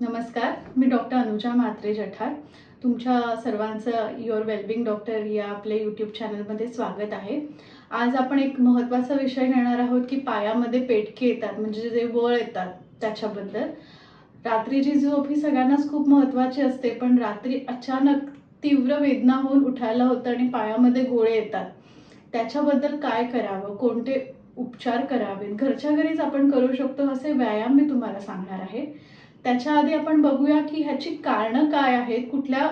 नमस्कार मी डॉक्टर अनुजा म्हात्रे जठार. तुमच्या सर्वांचं युअर वेलबिंग डॉक्टर या आपल्या यूट्यूब चॅनलमध्ये स्वागत आहे. आज आपण एक महत्त्वाचा विषय घेणार आहोत की पायामध्ये पेटके येतात म्हणजे जे वळ येतात त्याच्याबद्दल. रात्रीची झोप ही सगळ्यांनाच खूप महत्त्वाची असते पण रात्री अचानक तीव्र वेदना होऊन उठायला होतं आणि पायामध्ये गोळे येतात. त्याच्याबद्दल काय करावं? कोणते उपचार करावेत? घरच्या घरीच आपण करू शकतो असे व्यायाम मी तुम्हाला सांगणार आहे. त्याच्या आधी आपण बघूया की ह्याची कारणं काय आहेत कुठल्या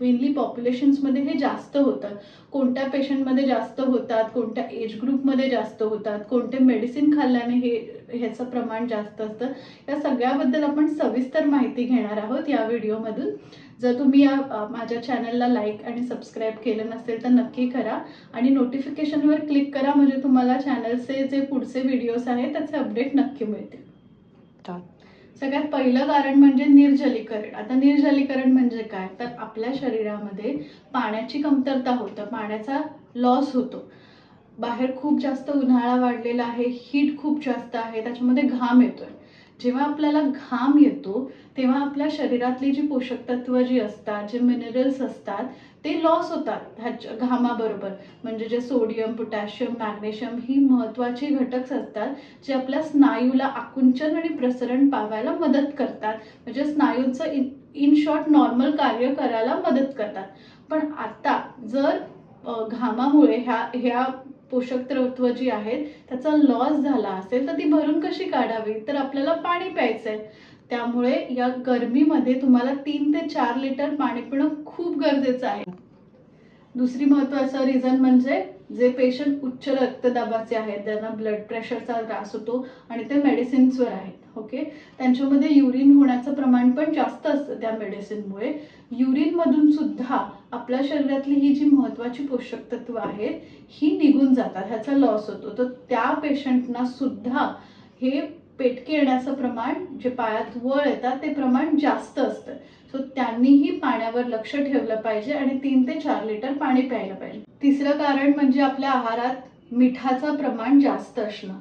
मेनली पॉप्युलेशन्समध्ये हे जास्त होतं. कोणत्या पेशंटमध्ये जास्त होतात कोणत्या एज ग्रुपमध्ये जास्त होतात कोणते मेडिसिन खाल्ल्याने हे ह्याचं प्रमाण जास्त असतं. या सगळ्याबद्दल आपण सविस्तर माहिती घेणार आहोत या व्हिडिओमधून. जर तुम्ही या माझ्या चॅनलला लाईक आणि सबस्क्राईब केलं नसेल तर नक्की करा. आणि नोटिफिकेशनवर क्लिक करा म्हणजे तुम्हाला चॅनलचे जे पुढचे व्हिडिओज आहेत त्याचे अपडेट नक्की मिळतील. सगळ्यात पहिलं कारण म्हणजे निर्जलीकरण. आता निर्जलीकरण म्हणजे काय? तर आपल्या शरीरामध्ये पाण्याची कमतरता होतं पाण्याचा लॉस होतो. बाहेर खूप जास्त उन्हाळा वाढलेला आहे हीट खूप जास्त आहे त्याच्यामध्ये घाम येतोय. जेव्हा आपल्याला घाम येतो तेव्हा आपल्या शरीरातली जी पोषक तत्व जी असतात जे मिनरल्स असतात ते लॉस होतात ह्याच्या घामाबरोबर. म्हणजे जे सोडियम पोटॅशियम मॅग्नेशियम ही महत्त्वाची घटक असतात जे आपल्या स्नायूला आकुंचन आणि प्रसरण पावायला मदत करतात. म्हणजे स्नायूंचं इन इन शॉर्ट नॉर्मल कार्य करायला मदत करतात. पण आता जर घामामुळे ह्या ह्या पोषक तत्व जी आहेत त्याचा लॉस झाला असेल तर ती भरून कशी काढावी? तर आपल्याला पाणी प्यायचं आहे त्यामुळे या गरमीमध्ये तुम्हाला तीन ते चार लिटर पाणी पिणं खूप गरजेचं आहे. दुसरी महत्त्वाचं रिझन म्हणजे जे पेशंट उच्च रक्तदाबाचे आहेत ज्यांना ब्लड प्रेशरचा त्रास होतो आणि ते मेडिसिन्सवर आहेत ओके त्यांच्यामध्ये युरिन होण्याचं प्रमाण पण जास्त असतं त्या मेडिसिनमुळे युरिनमधून सुद्धा आपल्या शरीरातली ही जी महत्त्वाची पोषक तत्व आहेत ही निघून जातात ह्याचा लॉस होतो. तर त्या पेशंटना सुद्धा हे पेटके येण्याचं प्रमाण जे पायात वळ येतात ते प्रमाण जास्त असतं. सो त्यांनीही पाण्यावर लक्ष ठेवलं पाहिजे आणि तीन ते चार लिटर पाणी प्यायला पाहिजे. तिसरं कारण म्हणजे आपल्या आहारात मिठाचं प्रमाण जास्त असणं.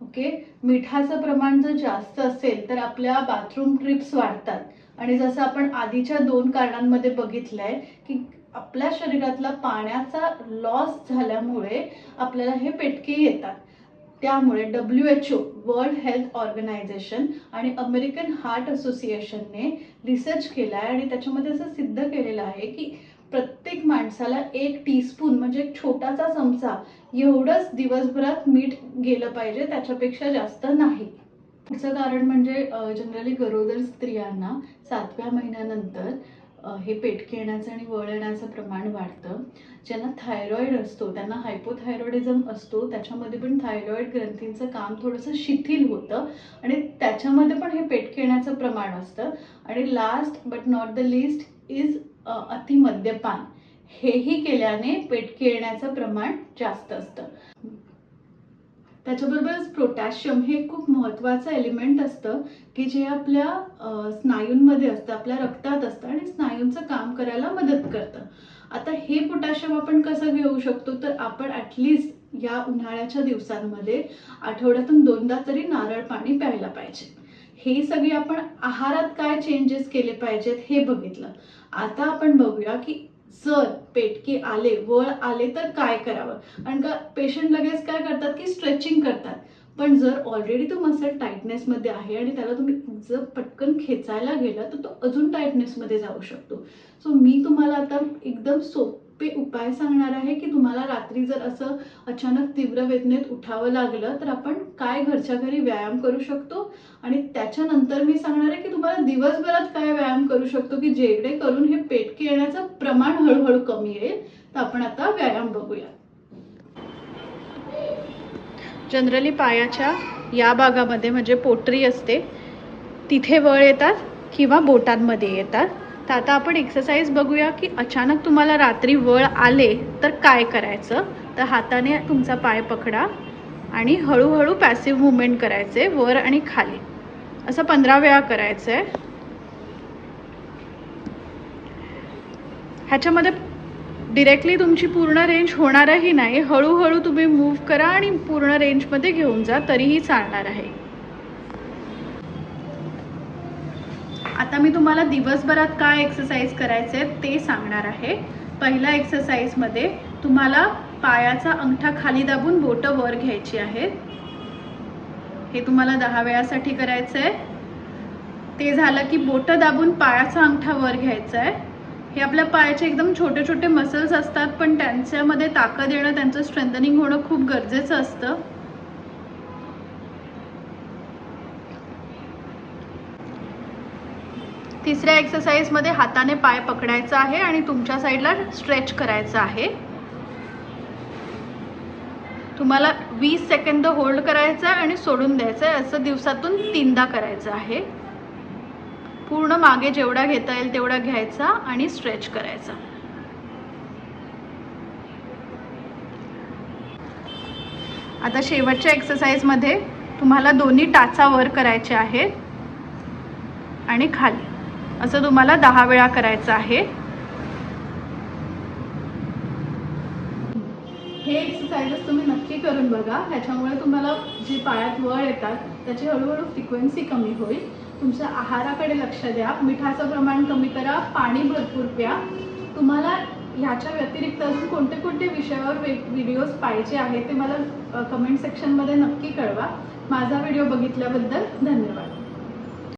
ओके मिठाचं प्रमाण जर जास्त असेल तर आपल्या बाथरूम ट्रिप्स वाढतात. आणि जसं आपण आधीच्या दोन कारणांमध्ये बघितलंय की आपल्या शरीरातला पाण्याचा लॉस झाल्यामुळे आपल्याला हे पेटके येतात. त्यामुळे W H O world health organization आणि अमेरिकन हार्ट असोसिएशनने रिसर्च केला आहे आणि त्याच्यामध्ये असं सिद्ध केलेलं आहे की प्रत्येक माणसाला एक टीस्पून म्हणजे एक छोटासा चमचा एवढंच दिवसभरात मीठ गेलं पाहिजे त्याच्यापेक्षा जास्त नाही. पुढचं कारण म्हणजे जनरली गरोदर स्त्रियांना सातव्या महिन्यानंतर हे पेटके येण्याचं आणि वळ येण्याचं प्रमाण वाढतं. ज्यांना थायरॉईड असतो त्यांना हायपोथायरॉइडिझम असतो त्याच्यामध्ये पण थायरॉईड ग्रंथींचं काम थोडंसं शिथिल होतं आणि त्याच्यामध्ये पण हे पेटके येण्याचं प्रमाण असतं. आणि last but not the least is अति मद्यपान हेही केल्याने पेटके येण्याचं प्रमाण जास्त असतं. त्याच्याबरोबरच पोटॅशियम हे खूप महत्त्वाचं एलिमेंट असतं की जे आपल्या स्नायूंमध्ये असतं आपल्या रक्तात असतं आणि स्नायूंचं काम करायला मदत करतं. आता हे पोटॅशियम आपण कसं घेऊ शकतो? तर आपण ॲटलिस्ट या उन्हाळ्याच्या दिवसांमध्ये आठवड्यातून दोनदा तरी नारळ पाणी प्यायला पाहिजे. हे सगळे आपण आहारात काय चेंजेस केले पाहिजेत हे बघितलं. आता आपण बघूया की जर पेटके आले वळ आले तर काय करावं? कारण का पेशंट लगेच काय करतात की स्ट्रेचिंग करतात. पण जर ऑलरेडी तो मसल टाईटनेसमध्ये आहे आणि त्याला तुम्ही जर पटकन खेचायला गेला तर तो अजून टाईटनेसमध्ये जाऊ शकतो. सो मी तुम्हाला आता एकदम सोप उपाय सांगणार आहे की तुम्हाला रात्री जर असं अचानक तीव्र वेदनेत उठावं लागलं तर आपण काय घरच्या घरी व्यायाम करू शकतो? आणि त्याच्यानंतर मी सांगणार आहे की तुम्हाला दिवसभरात काय व्यायाम करू शकतो की जेकडे करून हे पेटके येण्याचं प्रमाण हळूहळू कमी येईल तर आपण आता व्यायाम बघूया. जनरली पायाच्या या भागामध्ये म्हणजे पोटरी असते तिथे वळ येतात किंवा बोटांमध्ये येतात. तर आता आपण एक्सरसाइज बघूया की अचानक तुम्हाला रात्री वळ आले तर काय करायचं? तर हाताने तुमचा पाय पकडा आणि हळूहळू पॅसिव्ह मुवमेंट करायचे वर आणि खाली. असं पंधरा वेळा करायचं आहे ह्याच्यामध्ये डिरेक्टली तुमची पूर्ण रेंज होणारही नाही. हळूहळू तुम्ही मूव्ह करा आणि पूर्ण रेंजमध्ये घेऊन जा तरीही चालणार आहे. आता मी तुम्हाला दिवसभरात काय एक्सरसाइज करायचे ते सांगणार आहे. पहिल्या एक्सरसाइजमध्ये तुम्हाला पायाचा अंगठा खाली दाबून बोटं वर घ्यायची आहेत. हे तुम्हाला दहा वेळासाठी करायचं आहे ते झालं की बोटं दाबून पायाचा अंगठा वर घ्यायचा आहे हे आपल्या पायाचे एकदम छोटे छोटे मसल्स असतात पण त्यांच्यामध्ये ताकद येणं त्यांचं स्ट्रेंथनिंग होणं खूप गरजेचं असतं. तिसऱ्या एक्सरसाइजमध्ये हाताने पाय पकडायचा आहे आणि तुमच्या साईडला स्ट्रेच करायचं आहे. तुम्हाला वीस सेकंद होल्ड करायचं आहे आणि सोडून द्यायचं आहे. असं दिवसातून तीनदा करायचं आहे. पूर्ण मागे जेवढा घेता येईल तेवढा घ्यायचा आणि स्ट्रेच करायचा. आता शेवटच्या एक्सरसाइजमध्ये तुम्हाला दोन्ही टाचा वर करायचे आहेत. आणि खाली. असं तुम्हाला दहा वेळा करायचं आहे. हे एक्सरसाइजेस तुम्ही नक्की करून बघा. ह्याच्यामुळे तुम्हाला जे पायात वळ येतात त्याची हळूहळू फ्रिक्वेन्सी कमी होईल. तुमच्या आहाराकडे लक्ष द्या. मिठाचं प्रमाण कमी करा. पाणी भरपूर प्या. तुम्हाला ह्याच्या व्यतिरिक्त अजून कोणते कोणते विषयावर वे व्हिडिओज पाहिजे आहे ते मला कमेंट सेक्शनमध्ये नक्की कळवा. माझा व्हिडिओ बघितल्याबद्दल धन्यवाद.